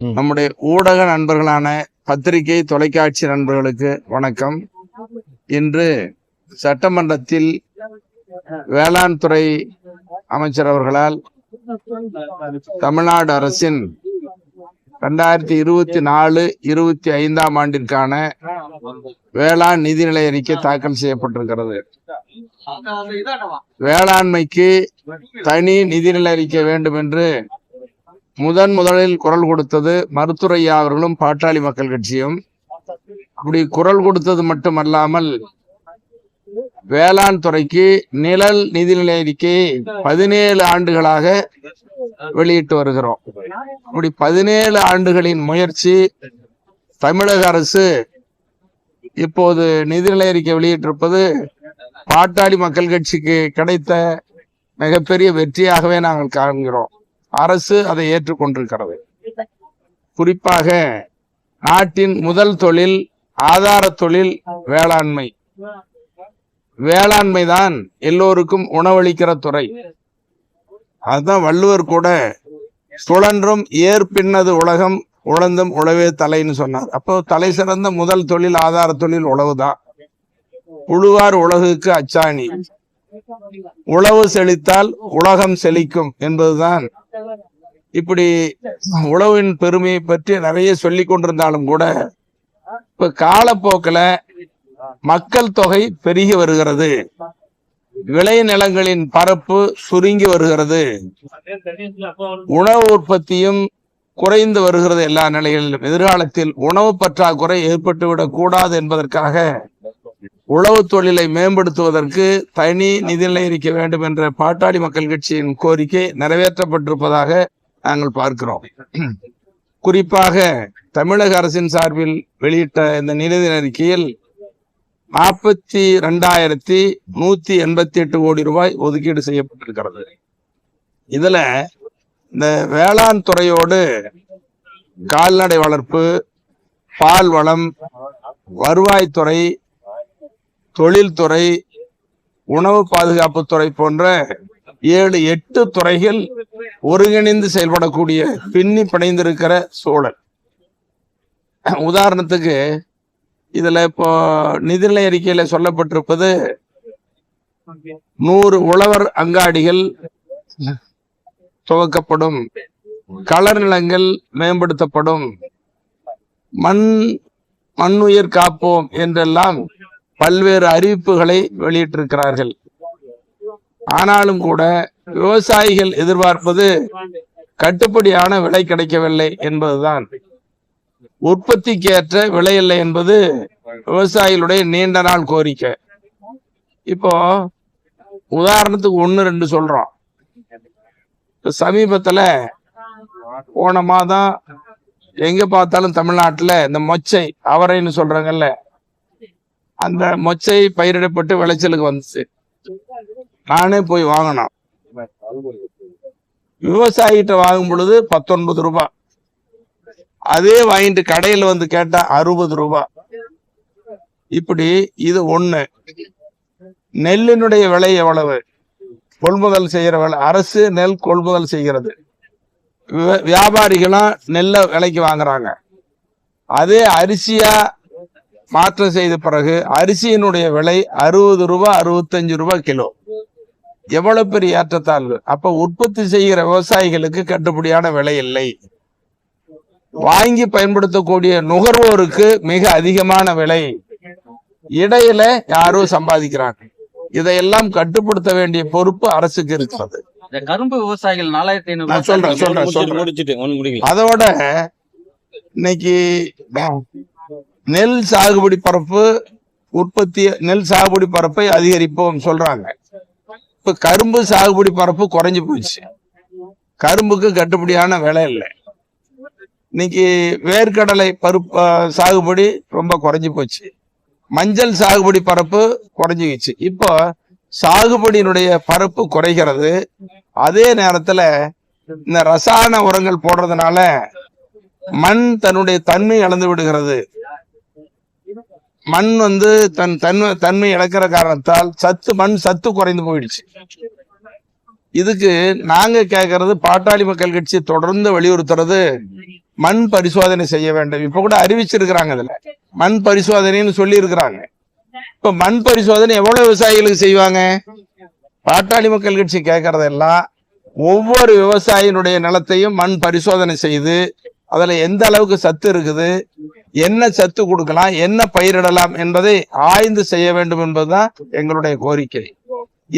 நம்முடைய ஊடக நண்பர்களான பத்திரிகை தொலைக்காட்சி நண்பர்களுக்கு வணக்கம். இன்று சட்டமன்றத்தில் வேளாண் துறை அமைச்சர் அவர்களால் தமிழ்நாடு அரசின் ரெண்டாயிரத்தி இருபத்தி நாலு இருபத்தி ஐந்தாம் ஆண்டிற்கான வேளாண் நிதிநிலை அறிக்கை தாக்கல் செய்யப்பட்டிருக்கிறது. வேளாண்மைக்கு தனி நிதிநிலை அறிக்கை வேண்டும் என்று முதன் முதலில் குரல் கொடுத்தது மருத்துரையா அவர்களும் பாட்டாளி மக்கள் கட்சியும். அப்படி குரல் கொடுத்தது மட்டுமல்லாமல் வேளாண் துறைக்கு நிழல் நிதிநிலை அறிக்கையை பதினேழு ஆண்டுகளாக வெளியிட்டு வருகிறோம். இப்படி பதினேழு ஆண்டுகளின் முயற்சி தமிழக அரசு இப்போது நிதிநிலை அறிக்கை வெளியிட்டிருப்பது பாட்டாளி மக்கள் கட்சிக்கு கிடைத்த மிகப்பெரிய வெற்றியாகவே நாங்கள் காண்கிறோம். அரசு அதை ஏற்றுக்கொண்டிருக்கிறது. குறிப்பாக நாட்டின் முதல் தொழில் ஆதார தொழில் வேளாண்மை. வேளாண்மை தான் எல்லோருக்கும் உணவளிக்கிற துறை. அதுதான் வள்ளுவர் கூட சுழன்றும் ஏற்பின்னது உலகம் உழந்தும் உழவே தலைன்னு சொன்னார். அப்போ தலை சிறந்த முதல் தொழில் ஆதார தொழில் உழவுதான் உழுவார் உலகுக்கு அச்சாணி. உழவு செழித்தால் உலகம் செழிக்கும் என்பதுதான் இப்படி உழவின் பெருமையை பற்றி நிறைய சொல்லி கொண்டிருந்தாலும் கூட இப்ப காலப்போக்கில் மக்கள் தொகை பெருகி வருகிறது. விளைநிலங்களின் பரப்பு சுருங்கி வருகிறது. உணவு உற்பத்தியும் குறைந்து வருகிறது எல்லா நிலைகளிலும். எதிர்காலத்தில் உணவு பற்றாக்குறை ஏற்பட்டுவிடக் கூடாது என்பதற்காக உழவு தொழிலை மேம்படுத்துவதற்கு தனி நிதிநிலை இருக்க வேண்டும் என்ற பாட்டாளி மக்கள் கட்சியின் கோரிக்கை நிறைவேற்றப்பட்டிருப்பதாக நாங்கள் பார்க்கிறோம். குறிப்பாக தமிழக அரசின் சார்பில் வெளியிட்ட இந்த நிதி அறிக்கையில் நாற்பத்தி ரெண்டாயிரத்தி நூத்தி எண்பத்தி எட்டு கோடி ரூபாய் ஒதுக்கீடு செய்யப்பட்டிருக்கிறது. இதுல இந்த வேளாண் துறையோடு கால்நடை வளர்ப்பு பால் வளம் வருவாய்த்துறை தொழில்துறை உணவு பாதுகாப்பு துறை போன்ற ஏழு எட்டு துறைகள் ஒருங்கிணைந்து செயல்படக்கூடிய பின்னி பிணைந்திருக்கிற சூழல். உதாரணத்துக்கு இதுல இப்போ நிதிநிலை அறிக்கையில சொல்லப்பட்டிருப்பது நூறு உழவர் அங்காடிகள் துவக்கப்படும் களர் நிலங்கள் மேம்படுத்தப்படும் மண் மண்ணுயிர் காப்போம் என்றெல்லாம் பல்வேறு அறிவிப்புகளை வெளியிட்டிருக்கிறார்கள். ஆனாலும் கூட விவசாயிகள் எதிர்பார்ப்பது கட்டுப்படியான விலை கிடைக்கவில்லை என்பதுதான். உற்பத்திக்கு ஏற்ற விலை இல்லை என்பது விவசாயிகளுடைய நீண்ட நாள் கோரிக்கை. இப்போ உதாரணத்துக்கு ஒன்று ரெண்டு சொல்றோம். இப்ப சமீபத்துல போன மாதம் எங்க பார்த்தாலும் தமிழ்நாட்டுல இந்த மொச்சை அவரைன்னு சொல்றாங்கல்ல அந்த மொச்சை பயிரிடப்பட்டு விளைச்சலுக்கு வந்துச்சு. நானே போய் வாங்கினோம் விவசாயிகிட்ட வாங்கும் பொழுது பத்தொன்பது ரூபாய் அதே வாங்கிட்டு கடையில வந்து கேட்டா அறுபது ரூபாய் இப்படி இது ஒண்ணு. நெல்லினுடைய விலை எவ்வளவு? கொள்முதல் செய்யற விலை அரசு நெல் கொள்முதல் செய்கிறது. வியாபாரிகளும் நெல்லை விலைக்கு வாங்குறாங்க. அதே அரிசியா மாற்றம் செய்த பிறகு அரிசியினுடைய விலை அறுபது ரூபாய் அறுபத்தஞ்சு ரூபாய் கிலோ. எவ்வளவு பெரிய ஏற்றத்தாழ்வு? அப்ப உற்பத்தி செய்கிற விவசாயிகளுக்கு கட்டுப்படியான விலை இல்லை. வாங்கி பயன்படுத்தக்கூடிய நுகர்வோருக்கு மிக அதிகமான விலை. இடையில யாரோ சம்பாதிக்கிறாங்க. இதையெல்லாம் கட்டுப்படுத்த வேண்டிய பொறுப்பு அரசுக்கு இருக்கிறது. கரும்பு விவசாயிகள் நாலாயிரத்தி ஐநூறு சொல்றேன் சொல்றேன் சொல்றேன். அதோட இன்னைக்கு நெல் சாகுபடி பரப்பு உற்பத்தி நெல் சாகுபடி பரப்பை அதிகரிப்போம் சொல்றாங்க. இப்ப கரும்பு சாகுபடி பரப்பு குறைஞ்சு போச்சு. கரும்புக்கு கட்டுப்படியான விலை இல்லை. இன்னைக்கு வேர்க்கடலை பருப்பு சாகுபடி ரொம்ப குறைஞ்சு போச்சு. மஞ்சள் சாகுபடி பரப்பு குறைஞ்சிக்கிச்சு. இப்போ சாகுபடியினுடைய பரப்பு குறைகிறது. அதே நேரத்துல இந்த ரசாயன உரங்கள் போடுறதுனால மண் தன்னுடைய தன்மை இழந்து விடுகிறது. மண் வந்து தன் தன்மை தன்மை இழக்கிற காரணத்தால் சத்து மண் சத்து குறைந்து போயிடுச்சு. இதுக்கு நாங்க கேட்கறது பாட்டாளி மக்கள் கட்சி தொடர்ந்து வலியுறுத்துறது மண் பரிசோதனை செய்ய வேண்டும். இப்ப கூட அறிவிச்சிருக்கிறாங்க அதுல மண் பரிசோதனைன்னு சொல்லி இருக்கிறாங்க இப்ப மண் பரிசோதனை எவ்வளவு விவசாயிகளுக்கு செய்வாங்க? பாட்டாளி மக்கள் கட்சி கேட்கறதெல்லாம் ஒவ்வொரு விவசாயினுடைய நிலத்தையும் மண் பரிசோதனை செய்து அதுல எந்த அளவுக்கு சத்து இருக்குது? என்ன சத்து கொடுக்கலாம் என்ன பயிரிடலாம் என்பதை ஆய்ந்து செய்ய வேண்டும் என்பதுதான் எங்களுடைய கோரிக்கை.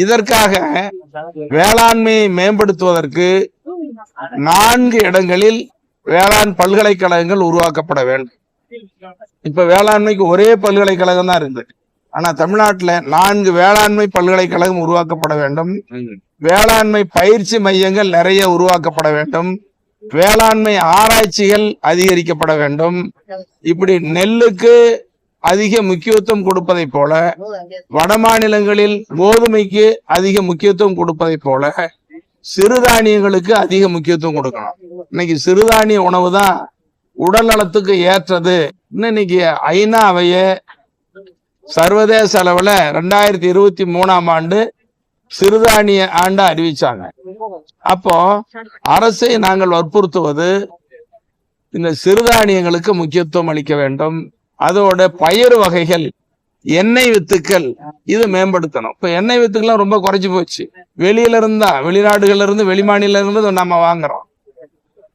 இதற்காக வேளாண்மையை மேம்படுத்துவதற்கு நான்கு இடங்களில் வேளாண் பல்கலைக்கழகங்கள் உருவாக்கப்பட வேண்டும். இப்ப வேளாண்மைக்கு ஒரே பல்கலைக்கழகம் தான் இருக்குது ஆனா தமிழ்நாட்டுல நான்கு வேளாண்மை பல்கலைக்கழகம் உருவாக்கப்பட வேண்டும். வேளாண்மை பயிற்சி மையங்கள் நிறைய உருவாக்கப்பட வேண்டும். வேளாண்மை ஆராய்ச்சிகள் அதிகரிக்கப்பட வேண்டும். இப்படி நெல்லுக்கு அதிக முக்கியத்துவம் கொடுப்பதை போல வட மாநிலங்களில் கோதுமைக்கு அதிக முக்கியத்துவம் கொடுப்பதை போல சிறுதானியங்களுக்கு அதிக முக்கியத்துவம் கொடுக்கணும். இன்னைக்கு சிறுதானிய உணவு தான் உடல் நலத்துக்கு ஏற்றது. இன்னைக்கு ஐநாவைய சர்வதேச அளவுல ரெண்டாயிரத்தி இருபத்தி மூணாம் ஆண்டு சிறுதானிய ஆண்டு அறிவிச்சாங்க. அப்போ அரசை நாங்கள் வற்புறுத்துவது இந்த சிறுதானியங்களுக்கு முக்கியத்துவம் அளிக்க வேண்டும். அதோட பயிர் வகைகள் எண்ணெய் வித்துக்கள் இது மேம்படுத்தணும். இப்ப எண்ணெய் வித்துக்கள்லாம் ரொம்ப குறைஞ்சு போச்சு. வெளியில இருந்தா வெளிநாடுகள்ல இருந்து வெளிமாநில இருந்து நம்ம வாங்குறோம்.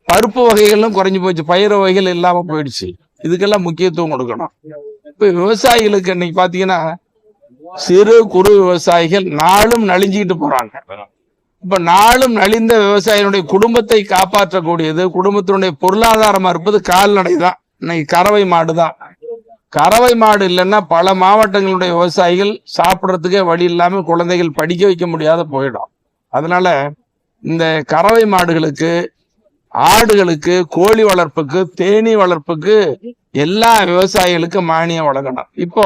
பருப்பு வகைகளும் குறைஞ்சு போச்சு. பயிர் வகைகள் இல்லாம போயிடுச்சு. இதுக்கெல்லாம் முக்கியத்துவம் கொடுக்கணும். இப்ப விவசாயிகளுக்கு இன்னைக்கு பாத்தீங்கன்னா சிறு குறு விவசாயிகள் நாளும் நலிஞ்சுக்கிட்டு போறாங்க. இப்ப நாளும் நலிந்த விவசாயினுடைய குடும்பத்தை காப்பாற்றக்கூடியது குடும்பத்தினுடைய பொருளாதாரமா இருப்பது கால்நடை தான். இன்னைக்கு கறவை மாடு தான் கறவை மாடு இல்லைன்னா பல மாவட்டங்களுடைய விவசாயிகள் சாப்பிட்றதுக்கே வழி இல்லாம குழந்தைகள் படிக்க வைக்க முடியாத போயிடும். அதனால இந்த கறவை மாடுகளுக்கு ஆடுகளுக்கு கோழி வளர்ப்புக்கு தேனீ வளர்ப்புக்கு எல்லா விவசாயிகளுக்கும் மானியம் வழங்கணும். இப்போ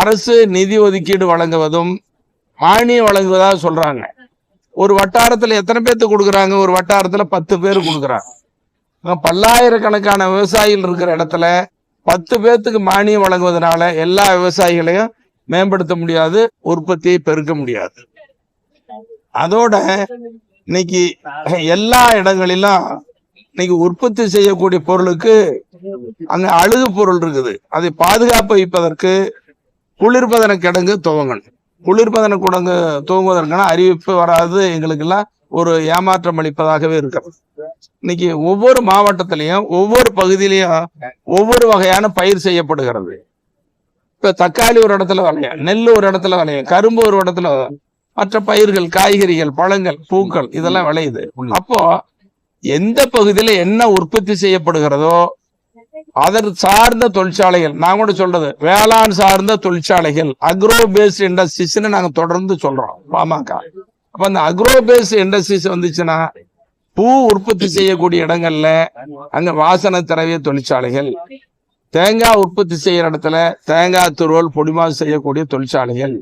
அரசு நிதி ஒதுக்கீடு வழங்குவதும் மானியம் வழங்குவதா சொல்றாங்க. ஒரு வட்டாரத்துல எத்தனை பேர்த்துக்கு கொடுக்குறாங்க? ஒரு வட்டாரத்துல பத்து பேர் கொடுக்குறாங்க. பல்லாயிரக்கணக்கான விவசாயிகள் இருக்கிற இடத்துல பத்து பேர்த்துக்கு மானியம் வழங்குவதனால எல்லா விவசாயிகளையும் மேம்படுத்த முடியாது உற்பத்தியை பெருக்க முடியாது. அதோட இன்னைக்கு எல்லா இடங்களிலும் இன்னைக்கு உற்பத்தி செய்யக்கூடிய பொருளுக்கு அங்க அழுகு பொருள் இருக்குது. அதை பாதுகாப்பு வைப்பதற்கு குளிர்பதன கிடங்கு துவங்கணும். குளிர்பதன குடங்கு துவங்குவதற்கான அறிவிப்பு வராது. எங்களுக்கெல்லாம் ஒரு ஏமாற்றம் அளிப்பதாகவே இருக்கிறது இன்னைக்கு ஒவ்வொரு மாவட்டத்திலையும் ஒவ்வொரு பகுதியிலையும் ஒவ்வொரு வகையான பயிர் செய்யப்படுகிறது. இப்ப தக்காளி ஒரு இடத்துல விளையும் நெல் ஒரு இடத்துல விளையும் கரும்பு ஒரு இடத்துல மற்ற பயிர்கள் காய்கறிகள் பழங்கள் பூக்கள் இதெல்லாம் விளையுது. அப்போ எந்த பகுதியில என்ன உற்பத்தி செய்யப்படுகிறதோ அதன் சார்ந்த தொழிற்சாலைகள் நான் கூட சொல்றது வேளாண் சார்ந்த தொழிற்சாலைகள் அக்ரோ பேஸ்ட் இண்டஸ்ட்ரீஸ்னு நாங்க தொடர்ந்து சொல்றோம் பாமக. அப்ப அந்த அக்ரோ பேஸ்ட் இண்டஸ்ட்ரீஸ் வந்துச்சுன்னா பூ உற்பத்தி செய்யக்கூடிய இடங்கள்ல அங்க வாசனை திரவிய தொழிற்சாலைகள் தேங்காய் உற்பத்தி செய்யற இடத்துல தேங்காய் துருவல் பொடிமாசு செய்யக்கூடிய தொழிற்சாலைகள்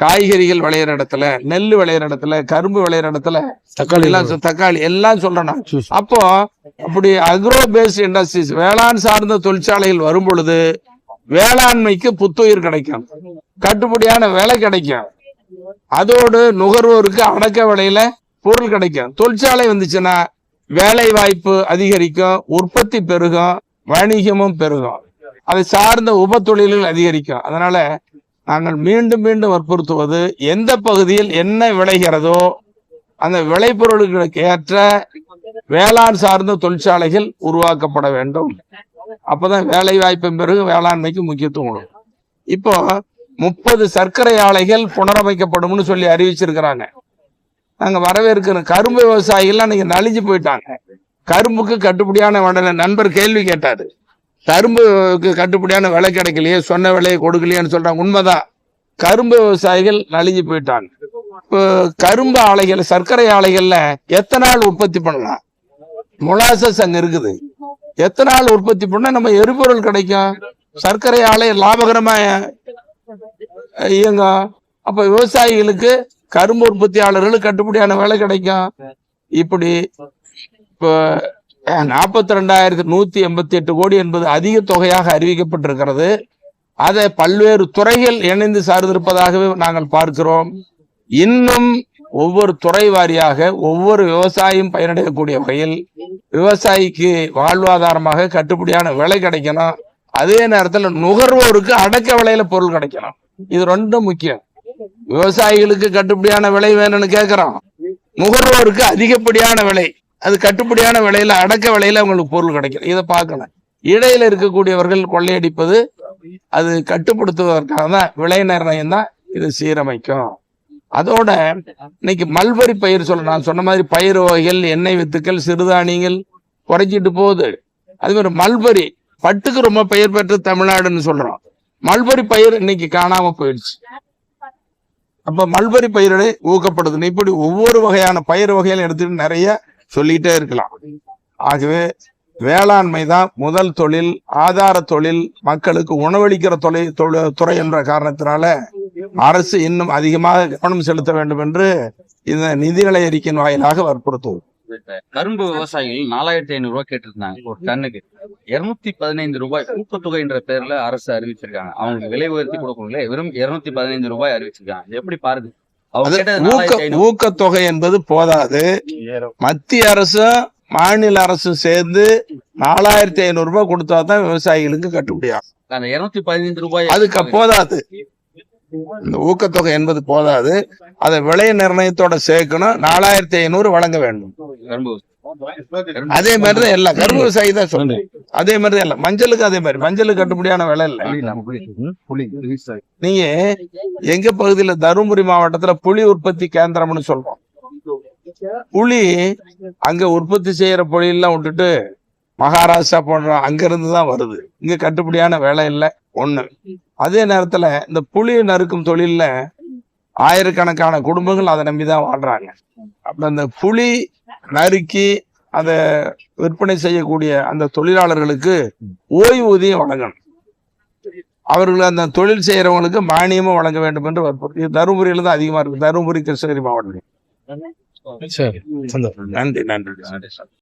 காய்கறிகள் விளையிற இடத்துல நெல் விளையிற இடத்துல கரும்பு விளையிற இடத்துல தக்காளி எல்லாம் தக்காளி எல்லாம் சொல்றேன். அப்போ அப்படி அக்ரோ பேஸ்ட் இண்டஸ்ட்ரீஸ் வேளாண் சார்ந்த தொழிற்சாலைகள் வரும் பொழுது வேளாண்மைக்கு புத்துயிர் கிடைக்கும். கட்டுப்படியான விலை கிடைக்கும். அதோடு நுகர்வோருக்கு அடக்க விலையில பொருள் கிடைக்கும். தொழிற்சாலை வந்துச்சுன்னா வேலை வாய்ப்பு அதிகரிக்கும் உற்பத்தி பெருகும் வணிகமும் பெருகும். அதை சார்ந்த உப தொழில்கள் அதிகரிக்கும். அதனால நாங்கள் மீண்டும் மீண்டும் வற்புறுத்துவது எந்த பகுதியில் என்ன விளைகிறதோ அந்த விளைபொருள்களுக்கு ஏற்ற வேளாண் சார்ந்த தொழிற்சாலைகள் உருவாக்கப்பட வேண்டும். அப்பதான் வேலை வாய்ப்பும் பிறகு வேளாண்மைக்கு முக்கியத்துவம் கொடுக்கும். இப்போ முப்பது சர்க்கரை ஆலைகள் புனரமைக்கப்படும்னு சொல்லி அறிவிச்சிருக்கிறாங்க. நாங்கள் வரவேற்கிற கரும்பு விவசாயிகள்லாம் நீங்கள் நலிஞ்சு போயிட்டாங்க. கரும்புக்கு கட்டுப்படியான நண்பர் கேள்வி கேட்டாரு. கரும்புக்கு கட்டுப்படியான விலை கிடைக்கலையே சொன்ன விலையை கொடுக்கலையேன்னு சொல்கிறாங்க உண்மைதான். கரும்பு விவசாயிகள் நலிஞ்சு போயிட்டாங்க. இப்போ கரும்பு ஆலைகள் சர்க்கரை ஆலைகளில் எத்தனால் உற்பத்தி பண்ணலாம்? மொலாசஸ் அங்கே இருக்குது. எத்தனால் உற்பத்தி பண்ணால் நம்ம எரிபொருள் கிடைக்கும்? சர்க்கரை ஆலை லாபகரமாக இயங்கும். அப்போ விவசாயிகளுக்கு கரும்பு உற்பத்தியாளர்களுக்கு கட்டுப்படியான விலை கிடைக்கும். இப்படி இப்போ நாற்பத்தி ரெண்டாயிரத்தி நூத்தி எண்பத்தி எட்டு கோடி என்பது அதிக தொகையாக அறிவிக்கப்பட்டிருக்கிறது. அதை பல்வேறு துறைகள் இணைந்து சார்ந்திருப்பதாகவே நாங்கள் பார்க்கிறோம். இன்னும் ஒவ்வொரு துறை வாரியாக ஒவ்வொரு விவசாயியும் பயனடையக்கூடிய வகையில் விவசாயிக்கு வாழ்வாதாரமாக கட்டுப்படியான விலை கிடைக்கணும். அதே நேரத்தில் நுகர்வோருக்கு அடக்க விலையில பொருள் கிடைக்கணும். இது ரெண்டும் முக்கியம். விவசாயிகளுக்கு கட்டுப்படியான விலை வேணும்னு கேட்கிறோம் நுகர்வோருக்கு அதிகப்படியான விலை. அது கட்டுப்படியான விலையில அடக்க விலையில அவங்களுக்கு பொருள் கிடைக்கும். இதை பார்க்கணும். இடையில இருக்கக்கூடியவர்கள் கொள்ளையடிப்பது அது கட்டுப்படுத்துவதற்காக தான் விலை நிர்ணயம் தான் இது சீரமைக்கும். அதோட இன்னைக்கு மல்பரி பயிர் சொல்ல நான் சொன்ன மாதிரி பயிர் வகைகள் எண்ணெய் வித்துக்கள் சிறுதானியங்கள் குறைச்சிட்டு போகுது. அது மாதிரி மல்பரி பட்டுக்கு ரொம்ப பெயர் பெற்ற தமிழ்நாடுன்னு சொல்றோம். மல்பரி பயிர் இன்னைக்கு காணாம போயிடுச்சு. அப்ப மல்பரி பயிர்களை ஊக்கப்படுதுன்னு இப்படி ஒவ்வொரு வகையான பயிர் வகைகள் எடுத்துட்டு நிறைய சொல்லிட்டே இருக்கலாம். ஆகவே வேளாண்மை தான் முதல் தொழில் ஆதார தொழில் மக்களுக்கு உணவளிக்கிற தொலை துறை என்ற காரணத்தினால அரசு இன்னும் அதிகமாக கவனம் செலுத்த வேண்டும் என்று இந்த நிதிநிலை அறிக்கையின் வாயிலாக வற்புறுத்துவோம். கரும்பு விவசாயிகள் நாலாயிரத்தி ஐநூறு ரூபாய் கேட்டிருந்தாங்க ஒரு டன்னுக்கு. இருநூத்தி பதினைந்து ரூபாய் ஊக்கத்தொகை என்ற பேர்ல அரசு அறிவிச்சிருக்காங்க. அவங்களுக்கு விலை உயர்த்தி கொடுக்கல வெறும் இருநூத்தி பதினைந்து ரூபாய் அறிவிச்சிருக்காங்க. எப்படி பாருது ஊக்கத்தொகை என்பது போதாது. மத்திய அரசும் மாநில அரசும் சேர்ந்து நாலாயிரத்தி ஐநூறு ரூபாய் கொடுத்தா தான் விவசாயிகளுக்கு கட்டுப்படியாகும் அதுக்கு போதாது. இந்த ஊக்கத்தொகை என்பது போதாது. அதை விலை நிர்ணயத்தோட சேர்க்கணும். நாலாயிரத்தி ஐநூறு வழங்க வேண்டும். அதே மாதிரி தான் எல்லாம் கரும்பு விவசாயி தான் சொல்றேன். அதே மாதிரி தான் எல்லாம் மஞ்சளுக்கு அதே மாதிரி. மஞ்சளுக்கு கட்டுப்படியான விலை இல்லை. நீங்க எங்க பகுதியில தருமபுரி மாவட்டத்துல புளி உற்பத்தி கேந்திரம்னு சொல்றோம். புளி அங்க உற்பத்தி செய்யற புளியெல்லாம் விட்டுட்டு மகாராஷ்டிரா போன்ற அங்க இருந்து தான் வருது. இங்க கட்டுப்படியான விலை இல்லை. ஒண்ணு. அதே நேரத்துல இந்த புளி நறுக்கும் தொழில்ல ஆயிரக்கணக்கான குடும்பங்கள் அதை நம்பிதான் வாழ்றாங்க. அப்ப அந்த புளி நறுக்கி அதை விற்பனை செய்யக்கூடிய அந்த தொழிலாளர்களுக்கு ஓய்வூதியம் வழங்கணும். அவர்கள் அந்த தொழில் செய்யறவங்களுக்கு மானியமும் வழங்க வேண்டும் என்று வற்புறுத்தி இது தருமபுரியில தான் அதிகமா இருக்கு. தருமபுரி கிருஷ்ணகிரி மாவட்டம் சரி சந்தோஷம். நன்றி நன்றி.